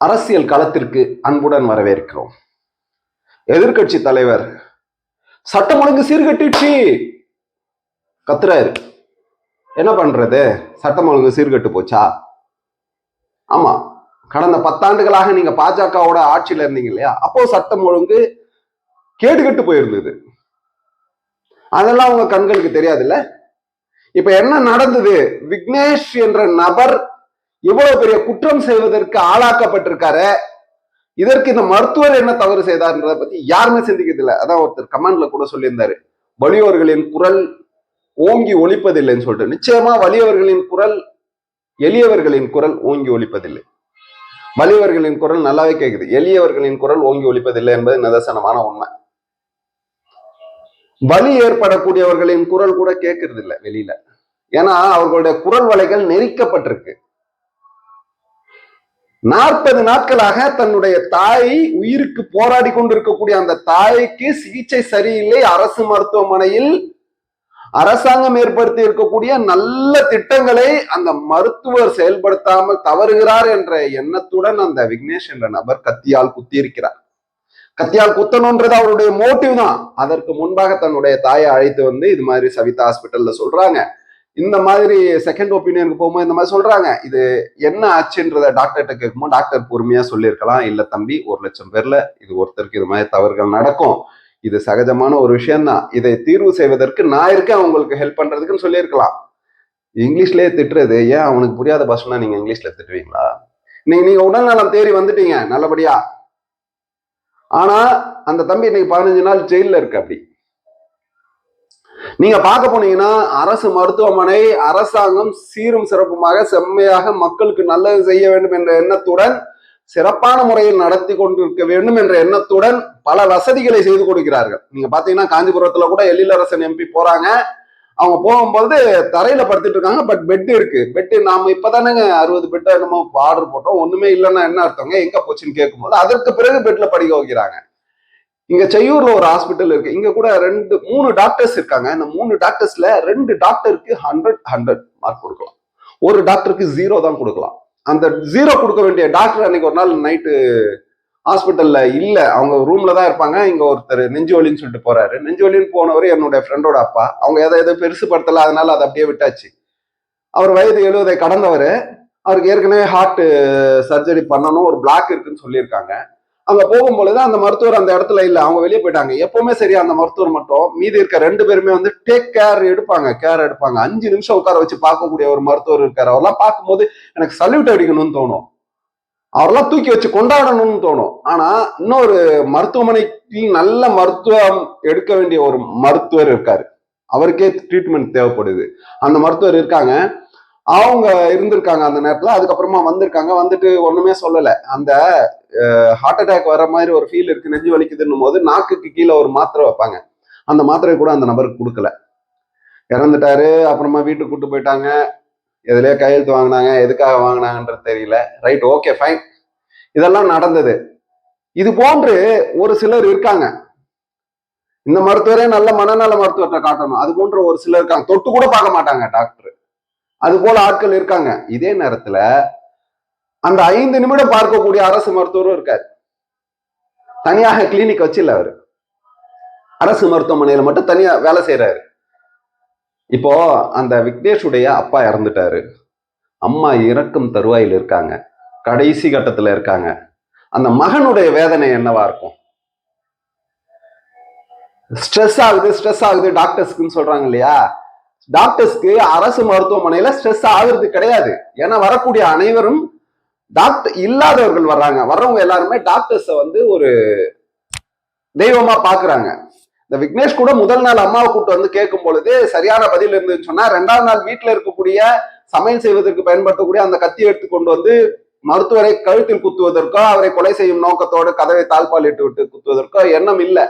அரசியல் களத்திற்கு அன்புடன் வரவேற்கிறோம். எதிர்க்கட்சி தலைவர் சட்டம் ஒழுங்கு சீர்கட்டிடுச்சு கத்துறாரு. என்ன பண்றது? சட்டம் ஒழுங்கு சீர்கட்டு போச்சா? ஆமா. கடந்த பத்தாண்டுகளாக நீங்க பாஜகவோட ஆட்சியில இருந்தீங்க இல்லையா? அப்போ சட்டம் ஒழுங்கு கேடுகட்டு போயிருந்தது. அதெல்லாம் உங்க கண்களுக்கு தெரியாதுல்ல? இப்ப என்ன நடந்தது? விக்னேஷ் என்ற நபர் இவ்வளவு பெரிய குற்றம் செய்வதற்கு ஆளாக்கப்பட்டிருக்காரு? இதற்கு இந்த மருத்துவர் என்ன தவறு செய்தார்ன்றத பத்தி யாருமே சிந்திக்கிறதில்ல அதான் ஒருத்தர் கமெண்ட்ல கூட சொல்லியிருந்தாரு. வலியோர்களின் குரல் ஓங்கி ஒழிப்பதில்லைன்னு சொல்லிட்டு. நிச்சயமா வலியவர்களின் குரல் எளியவர்களின் குரல் ஓங்கி ஒழிப்பதில்லை வலியவர்களின் குரல் நல்லாவே கேக்குது. எளியவர்களின் குரல் ஓங்கி ஒழிப்பதில்லை என்பது நிதர்சனமான உண்மை. வலி ஏற்படக்கூடியவர்களின் குரல் கூட கேட்கறது இல்லை வெளியில. ஏன்னா அவர்களுடைய குரல் வலைகள் நெரிக்கப்பட்டிருக்கு. நாற்பது நாட்களாக தன்னுடைய தாய் உயிருக்கு போராடி கொண்டிருக்கக்கூடிய அந்த தாய்க்கு சிகிச்சை சரியில்லை. அரசு மருத்துவமனையில் அரசாங்கம் ஏற்படுத்தி இருக்கக்கூடிய நல்ல திட்டங்களை அந்த மருத்துவர் செயல்படுத்தாமல் தவறுகிறார் என்ற எண்ணத்துடன் அந்த விக்னேஷ் என்ற நபர் கத்தியால் குத்தியிருக்கிறார். கத்தியால் குத்தணும்ன்றது அவருடைய மோட்டிவ் தான். அதற்கு முன்பாக தன்னுடைய தாயை அழைத்து வந்து இது மாதிரி சவிதா ஹாஸ்பிட்டல்ல சொல்றாங்க. இந்த மாதிரி செகண்ட் ஒப்பீனியனுக்கு போகும்போது இந்த மாதிரி சொல்றாங்க. இது என்ன ஆச்சுன்றத டாக்டர்கிட்ட கேட்கும்போது டாக்டர் பொறுமையா சொல்லியிருக்கலாம். இல்ல தம்பி ஒரு லட்சம் பேர்ல இது ஒருத்தருக்கு இது மாதிரி தவறுகள் நடக்கும். இது சகஜமான ஒரு விஷயம்தான். இதை தீர்வு செய்வதற்கு நான் இருக்கேன். அவங்களுக்கு ஹெல்ப் பண்றதுக்குன்னு சொல்லியிருக்கலாம். இங்கிலீஷ்லயே திட்டுறது. ஏன் அவனுக்கு புரியாத பாஷனா நீங்க இங்கிலீஷ்ல திட்டுவீங்களா? நீங்க நீங்க உடல்நலம் தேடி வந்துட்டீங்க நல்லபடியா. ஆனா அந்த தம்பி இன்னைக்கு பதினஞ்சு நாள் ஜெயில இருக்கு அப்படி. நீங்க பார்க்க போனீங்கன்னா அரசு மருத்துவமனை அரசாங்கம் சீரும் சிறப்புமாக செம்மையாக மக்களுக்கு நல்லது செய்ய வேண்டும் என்ற எண்ணத்துடன் சிறப்பான முறையில் நடத்தி கொண்டிருக்க வேண்டும் என்ற எண்ணத்துடன் பல வசதிகளை செய்து கொடுக்கிறார்கள். நீங்க பாத்தீங்கன்னா காஞ்சிபுரத்துல கூட எழிலரசன் எம்பி போறாங்க. அவங்க போகும்போது தரையில படுத்துட்டு இருக்காங்க பட் பெட் இருக்கு. பெட் நாம இப்பதானேங்க அறுபது பெட் நம்ம ஆர்டர் போட்டோம். ஒண்ணுமே இல்லைன்னா என்ன அர்த்தங்க? எங்க போச்சுன்னு கேட்கும்போது அதற்கு பிறகு பெட்ல படிக்க வைக்கிறாங்க. இங்க செய்யூர்ல ஒரு ஹாஸ்பிட்டல் இருக்கு. இங்க கூட ரெண்டு மூணு டாக்டர்ஸ் இருக்காங்க. இந்த மூணு டாக்டர்ஸ்ல ரெண்டு டாக்டருக்கு ஹண்ட்ரட் ஹண்ட்ரட் மார்க் கொடுக்கலாம். ஒரு டாக்டருக்கு ஜீரோ தான் கொடுக்கலாம். அந்த ஜீரோ கொடுக்க வேண்டிய டாக்டர் அன்னைக்கு ஒரு நாள் நைட்டு ஹாஸ்பிட்டல்ல இல்ல. அவங்க ரூம்ல தான் இருப்பாங்க. இங்க ஒருத்தர் நெஞ்சு வலின்னு சொல்லிட்டு போறாரு. நெஞ்சு வலின்னு போனவர் என்னுடைய ஃப்ரெண்டோட அப்பா. அவங்க எதை எதை பெருசு படுத்தல. அதனால அதை அப்படியே விட்டாச்சு. அவர் வயது எழுபதை கடந்தவர். அவருக்கு ஏற்கனவே ஹார்ட் சர்ஜரி பண்ணணும். ஒரு பிளாக் இருக்குன்னு சொல்லியிருக்காங்க. அங்க போகும்பொழுது அந்த மருத்துவர் அந்த இடத்துல இல்ல அவங்க வெளியே போயிட்டாங்க. எப்பவுமே சரி அந்த மருத்துவர் மட்டும் மீதி இருக்க ரெண்டு பேருமே வந்து டேக் கேர் எடுப்பாங்க கேர் எடுப்பாங்க. அஞ்சு நிமிஷம் உட்கார வச்சு பார்க்கக்கூடிய ஒரு மருத்துவர் இருக்காரு. அவர்லாம் பார்க்கும்போது எனக்கு சல்யூட் அடிக்கணும்னு தோணும். அவரெல்லாம் தூக்கி வச்சு கொண்டாடணும்னு தோணும். ஆனா இன்னொரு மருத்துவமனைக்கு நல்ல மருத்துவம் எடுக்க வேண்டிய ஒரு மருத்துவர் இருக்காரு. அவருக்கே ட்ரீட்மெண்ட் தேவைப்படுது. அந்த மருத்துவர் இருக்காங்க. அவங்க இருந்திருக்காங்க அந்த நேரத்துல. அதுக்கப்புறமா வந்திருக்காங்க. வந்துட்டு ஒண்ணுமே சொல்லல. அந்த ஹார்ட் அட்டாக் வர மாதிரி ஒரு ஃபீல் இருக்கு. நெஞ்சு வலிக்குதுன்னும் போது நாக்குக்கு கீழே ஒரு மாத்திரை வைப்பாங்க. அந்த மாத்திரை கூட அந்த நபருக்கு கொடுக்கல. இறந்துட்டாரு. அப்புறமா வீட்டுக்கு கூட்டு போயிட்டாங்க. எதுலயே கையெழுத்து வாங்கினாங்க. எதுக்காக வாங்கினாங்கன்றது தெரியல. ரைட் ஓகே ஃபைன் இதெல்லாம் நடந்தது. இது போன்று ஒரு சிலர் இருக்காங்க. இந்த மருத்துவரே நல்ல மனநல மருத்துவத்தை காட்டணும். அது போன்ற ஒரு சிலர் இருக்காங்க. தொட்டு கூட பார்க்க மாட்டாங்க டாக்டர் அது போல ஆட்கள் இருக்காங்க. இதே நேரத்துல அந்த ஐந்து நிமிடம் பார்க்கக்கூடிய அரசு மருத்துவரும் இருக்காரு. தனியாக கிளினிக் வச்சில்ல அவரு. அரசு மருத்துவமனையில மட்டும் தனியா வேலை செய்யறாரு இப்போ அந்த விக்னேஷுடைய அப்பா இறந்துட்டாரு. அம்மா இறக்கும் தருவாயில் இருக்காங்க. கடைசி கட்டத்துல இருக்காங்க. அந்த மகனுடைய வேதனை என்னவா இருக்கும்? ஸ்ட்ரெஸ் ஆகுது ஸ்ட்ரெஸ் ஆகுது டாக்டர்ஸ்க்குன்னு சொல்றாங்க இல்லையா? டாக்டர்ஸ்க்கு அரசு மருத்துவமனையில ஸ்ட்ரெஸ் ஆகுறது கிடையாது. ஏன்னா வரக்கூடிய அனைவரும் டாக்டர் இல்லாதவர்கள் வர்றாங்க. வர்றவங்க எல்லாருமே டாக்டர்ஸை வந்து ஒரு தெய்வமா பாக்குறாங்க. இந்த விக்னேஷ் கூட முதல் நாள் அம்மாவை கூட்டு வந்து கேட்கும் பொழுது சரியான பதில் இருந்துன்னு சொன்னா ரெண்டாவது நாள் வீட்டுல இருக்கக்கூடிய சமையல் செய்வதற்கு பயன்படுத்தக்கூடிய அந்த கத்தி எடுத்து கொண்டு வந்து மருத்துவரை கழுத்தில் குத்துவதற்கோ அவரை கொலை செய்யும் நோக்கத்தோடு கதவை தாழ்பால் இட்டு விட்டு குத்துவதற்கோ எண்ணம் இல்லை.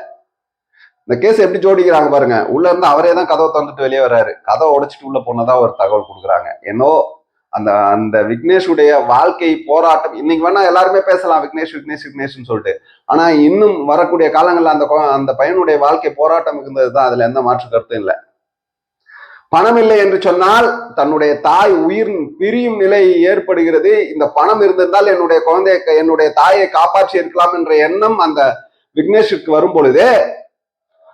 இந்த கேஸ் எப்படி ஜோடிக்கிறாங்க பாருங்க. உள்ள இருந்து அவரே தான் கதவை திறந்துட்டு வெளியே வர்றாரு. கதவை உடைச்சிட்டு உள்ள போனதா ஒரு தகவல் கொடுக்குறாங்க. என்னோ அந்த அந்த விக்னேஷுடைய வாழ்க்கை போராட்டம். இன்னைக்கு வேணா எல்லாருமே பேசலாம். விக்னேஷ் விக்னேஷ் விக்னேஷ்னு சொல்லிட்டு. ஆனா இன்னும் வரக்கூடிய காலங்களில் அந்த அந்த பையனுடைய வாழ்க்கை போராட்டம் இருந்தது தான் அதுல எந்த மாற்று கருத்தும் இல்லை. பணம் இல்லை என்று சொன்னால் தன்னுடைய தாய் உயிர் பிரியும் நிலை ஏற்படுகிறது. இந்த பணம் இருந்திருந்தால் என்னுடைய குழந்தைய என்னுடைய தாயை காப்பாற்றி இருக்கலாம் என்ற எண்ணம் அந்த விக்னேஷுக்கு வரும் பொழுது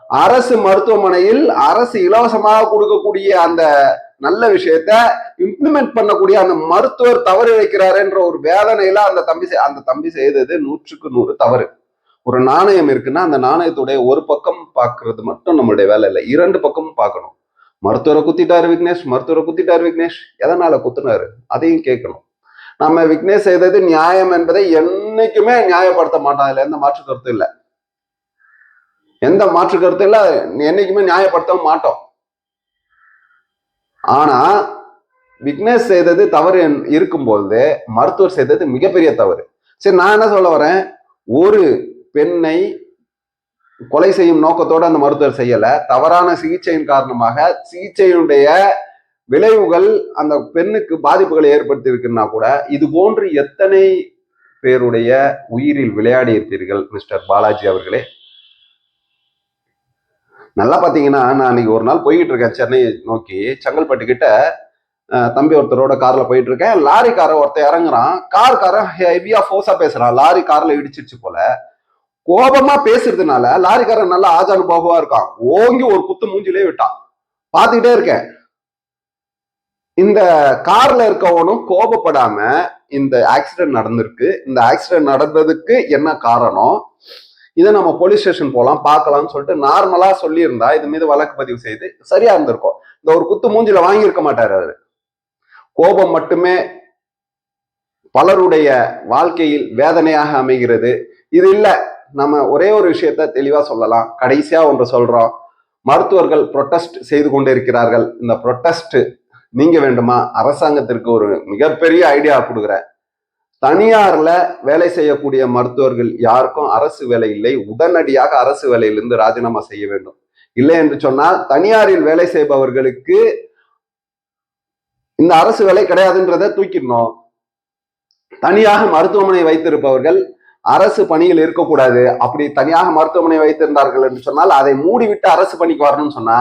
அரசு மருத்துவமனையில் அரசு இலவசமாக கொடுக்கக்கூடிய அந்த நல்ல விஷயத்த இம்ப்ளிமெண்ட் பண்ணக்கூடிய அந்த மருத்துவர் தவறு இழைக்கிறாருன்ற ஒரு வேதனையில அந்த தம்பி அந்த தம்பி செய்தது நூற்றுக்கு நூறு தவறு. ஒரு நாணயம் இருக்குன்னா அந்த நாணயத்துடைய ஒரு பக்கம் பார்க்கறது மட்டும் நம்மளுடைய வேலை இல்லை. இரண்டு பக்கமும் பார்க்கணும். மருத்துவரை குத்திட்டாரு விக்னேஷ் மருத்துவரை குத்திட்டாரு விக்னேஷ். எதனால குத்துனாரு? அதையும் கேட்கணும். நம்ம விக்னேஷ் செய்தது நியாயம் என்பதை என்னைக்குமே நியாயப்படுத்த மாட்டோம் அதுல எந்த மாற்று கருத்தும் இல்லை. எந்த மாற்று கருத்தும் இல்லை. என்னைக்குமே நியாயப்படுத்த மாட்டோம். ஆனா விக்னேஷ் செய்தது தவறு இருக்கும்போது மருத்துவர் செய்தது மிகப்பெரிய தவறு. சரி நான் என்ன சொல்ல வரேன்? ஒரு பெண்ணை கொலை செய்யும் நோக்கத்தோடு அந்த மருத்துவர் செய்யல. தவறான சிகிச்சையின் காரணமாக சிகிச்சையினுடைய விளைவுகள் அந்த பெண்ணுக்கு பாதிப்புகளை ஏற்படுத்தி இருக்குன்னா கூட இது போன்று எத்தனை பேருடைய உயிரில் விளையாடி இருப்பீர்கள் மிஸ்டர் பாலாஜி அவர்களே? நல்லா பார்த்தீங்கன்னா நான் அன்னைக்கு ஒரு நாள் போய்கிட்டு இருக்கேன் சென்னை நோக்கி. செங்கல்பட்டு கிட்ட தம்பி ஒருத்தரோட கார்ல போயிட்டு இருக்கேன். லாரி காரை ஒருத்தர் இறங்குறான். கார் காரன் ஹெவியா ஃபோர்ஸா பேசுறான். லாரி கார்ல இடிச்சிருச்சு போல. கோபமா பேசுறதுனால லாரிக்காரன் நல்லா ஆஜானுபாகுவா இருக்கான். ஓங்கி ஒரு குத்து மூஞ்சிலே விட்டான். பார்த்துக்கிட்டே இருக்கேன். இந்த கார்ல இருக்கவனும் கோபப்படாம இந்த ஆக்சிடென்ட் நடந்திருக்கு. இந்த ஆக்சிடென்ட் நடந்ததுக்கு என்ன காரணம்? இதை நம்ம போலீஸ் ஸ்டேஷன் போகலாம் பார்க்கலாம்னு சொல்லிட்டு நார்மலா சொல்லியிருந்தா இது மீது வழக்கு பதிவு செய்து சரியா இருந்திருக்கும். இந்த ஒரு குத்து மூஞ்சில வாங்கியிருக்க மாட்டாரு அவரு. கோபம் மட்டுமே பலருடைய வாழ்க்கையில் வேதனையாக அமைகிறது. இது இல்ல நம்ம ஒரே ஒரு விஷயத்த தெளிவா சொல்லலாம். கடைசியா ஒன்று சொல்றோம். மருத்துவர்கள் ப்ரொட்டஸ்ட் செய்து கொண்டிருக்கிறார்கள். இந்த ப்ரொட்டஸ்ட் நீங்க வேண்டுமா? அரசாங்கத்திற்கு ஒரு மிகப்பெரிய ஐடியா கொடுக்குறேன் தனியார்ல வேலை செய்யக்கூடிய மருத்துவர்கள் யாருக்கும் அரசு வேலை இல்லை. உடனடியாக அரசு வேலையிலிருந்து ராஜினாமா செய்ய வேண்டும். இல்லை என்று சொன்னால் தனியாரில் வேலை செய்பவர்களுக்கு இந்த அரசு வேலை கிடையாதுன்றதை தூக்கிடணும். தனியாக மருத்துவமனை வைத்திருப்பவர்கள் அரசு பணியில் இருக்கக்கூடாது. அப்படி தனியாக மருத்துவமனை வைத்திருந்தார்கள் என்று சொன்னால் அதை மூடிவிட்டு அரசு பணிக்கு வரணும்னு சொன்னா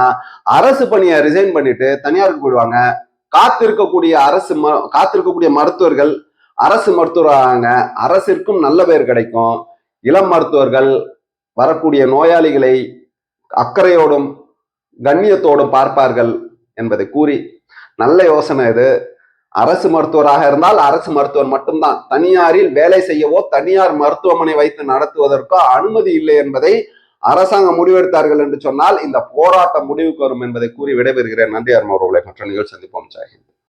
அரசு பணியை ரிசைன் பண்ணிட்டு தனியாருக்கு போயிடுவாங்க. காத்திருக்கக்கூடிய அரசு காத்திருக்கக்கூடிய மருத்துவர்கள் அரசு மருத்துவராங்க. அரசிற்கும் நல்ல பேர் கிடைக்கும். இளம் மருத்துவர்கள் வரக்கூடிய நோயாளிகளை அக்கறையோடும் கண்ணியத்தோடும் பார்ப்பார்கள் என்பதை கூறி நல்ல யோசனை இது. அரசு மருத்துவராக இருந்தால் அரசு மருத்துவர் மட்டும்தான். தனியாரில் வேலை செய்யவோ தனியார் மருத்துவமனை வைத்து நடத்துவதற்கோ அனுமதி இல்லை என்பதை அரசாங்கம் முடிவெடுத்தார்கள் என்று சொன்னால் இந்த போராட்டம் முடிவுக்கு வரும் என்பதை கூறி விடைபெறுகிறேன். நன்றி அரும மற்ற நிகழ்ச்சி சந்திப்போம். ஜாகிந்த்